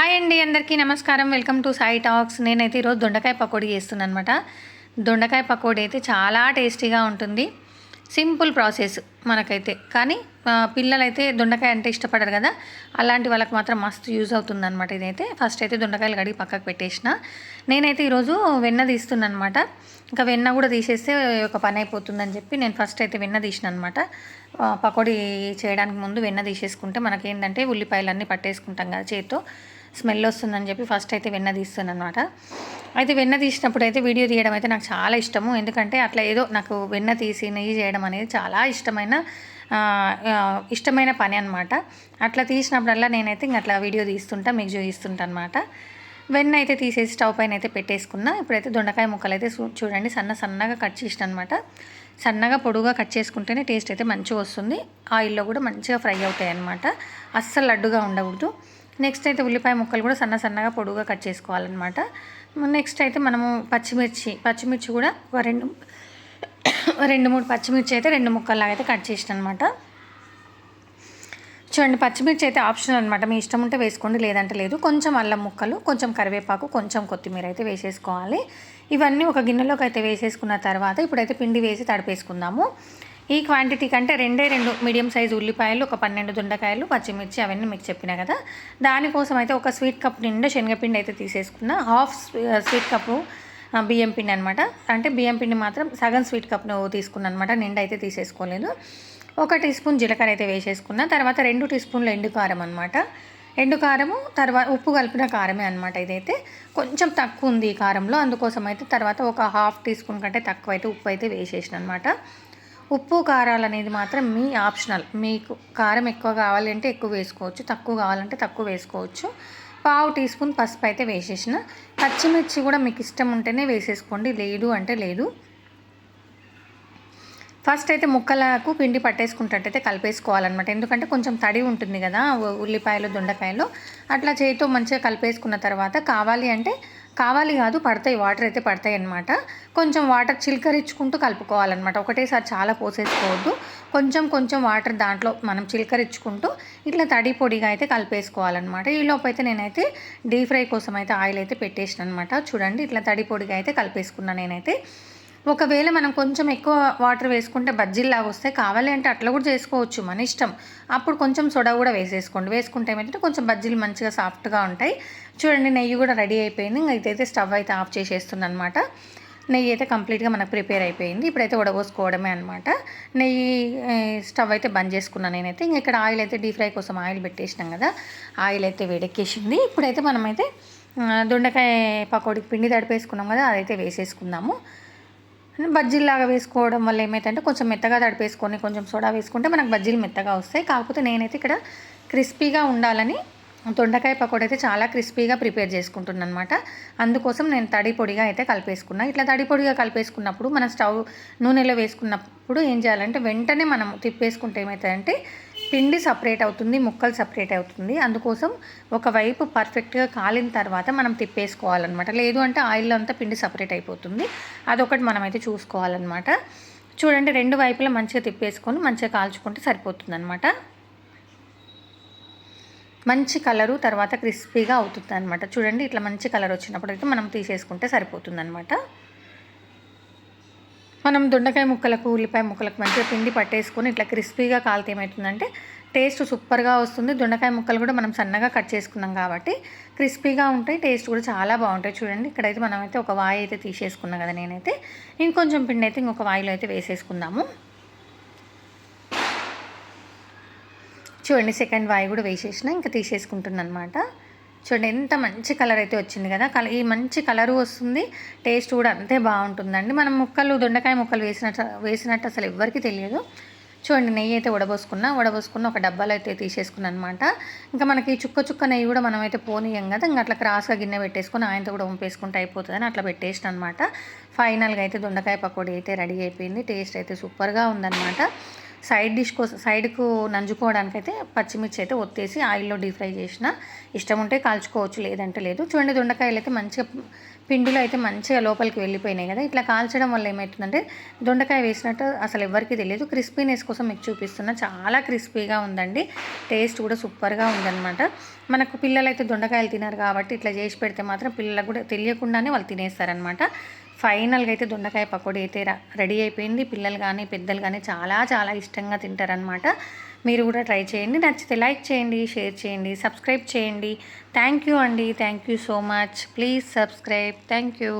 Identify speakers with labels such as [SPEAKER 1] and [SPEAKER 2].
[SPEAKER 1] Hi అండి అందరికీ నమస్కారం. Welcome to Sai talks. నేనైతే ఈరోజు దొండకాయ పకోడీ చేస్తున్నాను అనమాట దొండకాయ పకోడీ అయితే చాలా టేస్టీగా ఉంటుంది. సింపుల్ ప్రాసెస్ మనకైతే. కానీ పిల్లలైతే దొండకాయ అంటే ఇష్టపడరు కదా. అలాంటి వాళ్ళకి మాత్రం మస్తు యూజ్ అవుతుంది అనమాట ఇదైతే. ఫస్ట్ అయితే దొండకాయలు కడిగి పక్కకు పెట్టేసిన. నేనైతే ఈరోజు వెన్న తీస్తున్నాను అనమాట ఇంకా వెన్న కూడా తీసేస్తే ఒక పని అయిపోతుందని చెప్పి నేను ఫస్ట్ అయితే వెన్న తీసిన అనమాట పకోడీ చేయడానికి ముందు వెన్న తీసేసుకుంటే మనకేంటంటే ఉల్లిపాయలు అన్నీ పట్టేసుకుంటాం కదా చేతితో. స్మెల్ వస్తుందని చెప్పి ఫస్ట్ అయితే వెన్న తీస్తాను అనమాట అయితే వెన్న తీసినప్పుడు అయితే వీడియో తీయడం అయితే నాకు చాలా ఇష్టము. ఎందుకంటే అట్లా ఏదో నాకు వెన్న తీసి నెయ్యి చేయడం అనేది చాలా ఇష్టమైన ఇష్టమైన పని అనమాట అట్లా తీసినప్పుడల్లా నేనైతే ఇంక అట్లా వీడియో తీస్తుంటా మీకు చూపిస్తుంటా అనమాట వెన్న అయితే తీసేసి స్టవ్ పైన అయితే పెట్టేసుకున్నా. ఇప్పుడైతే దొండకాయ ముక్కలు అయితే చూ- చూడండి సన్న సన్నగా కట్ చేసిన అనమాట సన్నగా పొడుగా కట్ చేసుకుంటేనే టేస్ట్ అయితే మంచిగా వస్తుంది. ఆయిల్లో కూడా మంచిగా ఫ్రై అవుతాయి అనమాట అస్సలు లడ్డుగా ఉండకూడదు. నెక్స్ట్ అయితే ఉల్లిపాయ ముక్కలు కూడా సన్న సన్నగా పొడుగా కట్ చేసుకోవాలన్నమాట. నెక్స్ట్ అయితే మనము పచ్చిమిర్చి పచ్చిమిర్చి కూడా రెండు రెండు మూడు పచ్చిమిర్చి అయితే రెండు ముక్కల్లాగా అయితే కట్ చేసిన అనమాట చూడండి పచ్చిమిర్చి అయితే ఆప్షనల్ అనమాట మీ ఇష్టం ఉంటే వేసుకోండి లేదంటే లేదు. కొంచెం అల్లం ముక్కలు కొంచెం కరివేపాకు కొంచెం కొత్తిమీర అయితే వేసేసుకోవాలి. ఇవన్నీ ఒక గిన్నెలోకి అయితే వేసేసుకున్న తర్వాత ఇప్పుడైతే పిండి వేసి తడిపేసుకుందాము. ఈ క్వాంటిటీ కంటే రెండే రెండు మీడియం సైజు ఉల్లిపాయలు ఒక పన్నెండు దొండకాయలు పచ్చిమిర్చి అవన్నీ మీకు చెప్పిన కదా. దానికోసం అయితే ఒక స్వీట్ కప్ నిండా శనగపిండి అయితే తీసేసుకున్న. హాఫ్ స్వీట్ కప్పు బియ్యం పిండి అనమాట అంటే బియ్యం పిండి మాత్రం సగం స్వీట్ కప్ను తీసుకున్నాను అనమాట నిండా అయితే తీసేసుకోలేదు. ఒక టీ స్పూన్ జీలకర్ర అయితే వేసేసుకున్న. తర్వాత రెండు టీ స్పూన్లు ఎండు కారం అనమాట ఎండు కారము తర్వాత ఉప్పు కలిపిన కారమే అనమాట ఇదైతే. కొంచెం తక్కువ ఉంది ఈ కారంలో. అందుకోసం అయితే తర్వాత ఒక హాఫ్ టీ స్పూన్ కంటే తక్కువ అయితే ఉప్పు అయితే వేసేసిన అనమాట ఉప్పు కారాలు అనేది మాత్రం మీ ఆప్షనల్. మీకు కారం ఎక్కువ కావాలంటే ఎక్కువ వేసుకోవచ్చు తక్కువ కావాలంటే తక్కువ వేసుకోవచ్చు. పావు టీ స్పూన్ పసుపు అయితే వేసేసిన. పచ్చిమిర్చి కూడా మీకు ఇష్టం ఉంటేనే వేసేసుకోండి. లేదు అంటే లేదు. ఫస్ట్ అయితే ముక్కలకు పిండి పట్టేసుకుంటట్టయితే కలిపేసుకోవాలన్నమాట. ఎందుకంటే కొంచెం తడి ఉంటుంది కదా ఉల్లిపాయలు దొండకాయలు అట్లా చేతితో మంచిగా కలిపేసుకున్న తర్వాత కావాలి అంటే కావాలి కాదు పడతాయి వాటర్ అయితే పడతాయి అన్నమాట. కొంచెం వాటర్ చిలకరించుకుంటూ కలుపుకోవాలన్నమాట. ఒకటేసారి చాలా పోసేసుకోవద్దు. కొంచెం కొంచెం వాటర్ దాంట్లో మనం చిలకరించుకుంటూ ఇట్లా తడి పొడిగా అయితే కలిపేసుకోవాలన్నమాట. ఈ లోపైతే అయితే నేనైతే డీప్ ఫ్రై కోసం అయితే ఆయిల్ అయితే పెట్టేసిన అనమాట చూడండి ఇట్లా తడి పొడిగా అయితే కలిపేసుకున్నాను నేనైతే. ఒకవేళ మనం కొంచెం ఎక్కువ వాటర్ వేసుకుంటే బజ్జీల్లాగా వస్తాయి. కావాలి అంటే అట్లా కూడా చేసుకోవచ్చు మన ఇష్టం. అప్పుడు కొంచెం సోడా కూడా వేసేసుకోండి. వేసుకుంటే ఏమైతే కొంచెం బజ్జీలు మంచిగా సాఫ్ట్గా ఉంటాయి. చూడండి నెయ్యి కూడా రెడీ అయిపోయింది. ఇంకా ఇదైతే స్టవ్ అయితే ఆఫ్ చేసేస్తుంది అనమాట నెయ్యి అయితే కంప్లీట్గా మనకు ప్రిపేర్ అయిపోయింది. ఇప్పుడైతే ఉడబోసుకోవడమే అనమాట నెయ్యి స్టవ్ అయితే బంద్ చేసుకున్నాను నేనైతే. ఇంక ఇక్కడ ఆయిల్ అయితే డీప్ ఫ్రై కోసం ఆయిల్ పెట్టేసినాం కదా. ఆయిల్ అయితే వేడెక్కేసింది. ఇప్పుడైతే మనమైతే దొండకాయ పకోడీకి పిండి తడిపేసుకున్నాం కదా. అదైతే వేసేసుకుందాము. బజ్జీలాగా వేసుకోవడం వల్ల ఏమైతే కొంచెం మెత్తగా తడిపేసుకొని కొంచెం సోడా వేసుకుంటే మనకు బజ్జీలు మెత్తగా వస్తాయి. కాకపోతే నేనైతే ఇక్కడ క్రిస్పీగా ఉండాలని దొండకాయ పకోడీ అయితే చాలా క్రిస్పీగా ప్రిపేర్ చేసుకుంటున్నాను అనమాట అందుకోసం నేను తడి పొడిగా అయితే కలిపేసుకున్నా. ఇట్లా తడి పొడిగా కలిపేసుకున్నప్పుడు మన స్టవ్ నూనెలో వేసుకున్నప్పుడు ఏం చేయాలంటే వెంటనే మనం తిప్పేసుకుంటే ఏమవుతుందంటే పిండి సపరేట్ అవుతుంది ముక్కలు సపరేట్ అవుతుంది. అందుకోసం ఒకవైపు పర్ఫెక్ట్గా కాలిన తర్వాత మనం తిప్పేసుకోవాలన్నమాట. లేదు అంటే ఆయిల్లో అంతా పిండి సపరేట్ అయిపోతుంది. అదొకటి మనమైతే చూసుకోవాలన్నమాట. చూడండి రెండు వైపులా మంచిగా తిప్పేసుకొని మంచిగా కాల్చుకుంటే సరిపోతుంది అనమాట మంచి కలరు తర్వాత క్రిస్పీగా అవుతుంది అనమాట చూడండి ఇట్లా మంచి కలర్ వచ్చినప్పుడు అయితే మనం తీసేసుకుంటే సరిపోతుంది అనమాట మనం దొండకాయ ముక్కలకు ఉల్లిపాయ ముక్కలకు మంచిగా పిండి పట్టేసుకొని ఇట్లా క్రిస్పీగా కాలితే ఏమవుతుందంటే టేస్ట్ సూపర్గా వస్తుంది. దొండకాయ ముక్కలు కూడా మనం సన్నగా కట్ చేసుకున్నాం కాబట్టి క్రిస్పీగా ఉంటాయి టేస్ట్ కూడా చాలా బాగుంటాయి. చూడండి ఇక్కడైతే మనమైతే ఒక వాయి అయితే తీసేసుకున్నాం కదా నేనైతే. ఇంకొంచెం పిండి అయితే ఇంకొక వాయిలో అయితే వేసేసుకుందాము. చూడండి సెకండ్ వాయి కూడా వేసేసిన ఇంకా తీసేసుకుంటున్నాను అనమాట చూడండి ఎంత మంచి కలర్ అయితే వచ్చింది కదా. కల ఈ మంచి కలరు వస్తుంది. టేస్ట్ కూడా అంతే బాగుంటుందండి. మనం ముక్కలు దొండకాయ ముక్కలు వేసినట్టు వేసినట్టు అసలు ఎవ్వరికీ తెలియదు. చూడండి నెయ్యి అయితే ఉడబోసుకున్నా ఉడబోసుకున్న ఒక డబ్బాలో అయితే తీసేసుకున్నాను అనమాట ఇంకా మనకి చుక్క చుక్క నెయ్యి కూడా మనం అయితే పోనీయం కదా. ఇంకా అట్లా క్రాస్గా గిన్నె పెట్టేసుకుని ఆయనతో కూడా వంపేసుకుంటే అయిపోతుందని అట్లా పెట్టేసిన అనమాట ఫైనల్గా అయితే దొండకాయ పకోడీ అయితే రెడీ అయిపోయింది. టేస్ట్ అయితే సూపర్గా ఉందన్నమాట. సైడ్ డిష్ కోసం సైడ్కు నంజుకోవడానికి అయితే పచ్చిమిర్చి అయితే ఒత్తేసి ఆయిల్లో డీప్ ఫ్రై చేసిన. ఇష్టం ఉంటే కాల్చుకోవచ్చు లేదంటే లేదు. చూడండి దొండకాయలు అయితే మంచిగా పిండిలో అయితే మంచిగా లోపలికి వెళ్ళిపోయినాయి కదా. ఇట్లా కాల్చడం వల్ల ఏమవుతుందంటే దొండకాయ వేసినట్టు అసలు ఎవరికి తెలియదు. క్రిస్పీనెస్ కోసం మీకు చూపిస్తున్నా. చాలా క్రిస్పీగా ఉందండి. టేస్ట్ కూడా సూపర్గా ఉందన్నమాట. మనకు పిల్లలు అయితే దొండకాయలు తినరు కాబట్టి ఇట్లా చేసి పెడితే మాత్రం పిల్లలకు కూడా తెలియకుండానే వాళ్ళు తినేస్తారనమాట ఫైనల్గా అయితే దొండకాయ పకోడీ అయితే రెడీ అయిపోయింది. పిల్లలు కానీ పెద్దలు కానీ చాలా చాలా ఇష్టంగా తింటారనమాట మీరు కూడా ట్రై చేయండి. నచ్చితే లైక్ చేయండి షేర్ చేయండి సబ్స్క్రైబ్ చేయండి. థ్యాంక్ యూ అండి. Thank you so much. Please subscribe. Thank you.